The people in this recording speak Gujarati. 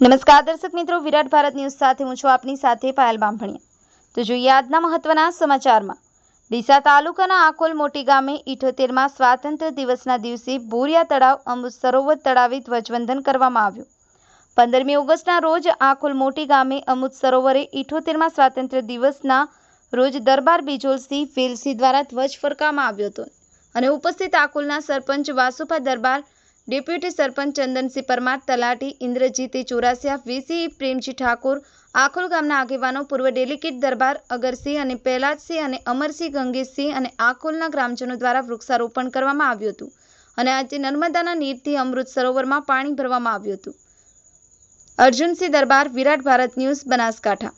નમસ્કાર, દર્શક મિત્રો, વિરાટ ભારત ન્યૂઝ સાથે હું છું આપની સાથે પાયલ બામભણિયા. તો જોઈએ આજના મહત્વના સમાચારમાં. ડીસા તાલુકાના આકોલ મોટી ગામે ઇઠોતેરમાં સ્વાતંત્ર્ય દિવસના દિવસે બોરિયા તળાવ અમૃત સરોવર તળાવે ધ્વજવંદન કરવામાં આવ્યું. પંદરમી ઓગસ્ટના રોજ આકોલ મોટી ગામે અમૃત સરોવરે ઇઠોતેરમાં સ્વાતંત્ર્ય દિવસના રોજ દરબાર બિજોલસિંહ વેલસિંહ દ્વારા ધ્વજ ફરકાવવામાં આવ્યો હતો. અને ઉપસ્થિત આકોલના સરપંચ વાસુભા દરબાર ડેપ્યુટી સરપંચ ચંદનસિંહ પરમાર, તલાટી ઇન્દ્રજીત ચોરાસિયા, વીસી પ્રેમજી ઠાકોર, આખોલ ગામના આગેવાનો, પૂર્વ ડેલિકેટ દરબાર અગરસિંહ અને પહેલાદસિંહ અને અમરસિંહ ગંગેશસિંહ અને આખોલના ગ્રામજનો દ્વારા વૃક્ષારોપણ કરવામાં આવ્યું હતું અને આજે નર્મદાના નીરથી અમૃત સરોવરમાં પાણી ભરવામાં આવ્યું હતું. અર્જુનસિંહ દરબાર, વિરાટ ભારત ન્યૂઝ બનાસકાંઠા.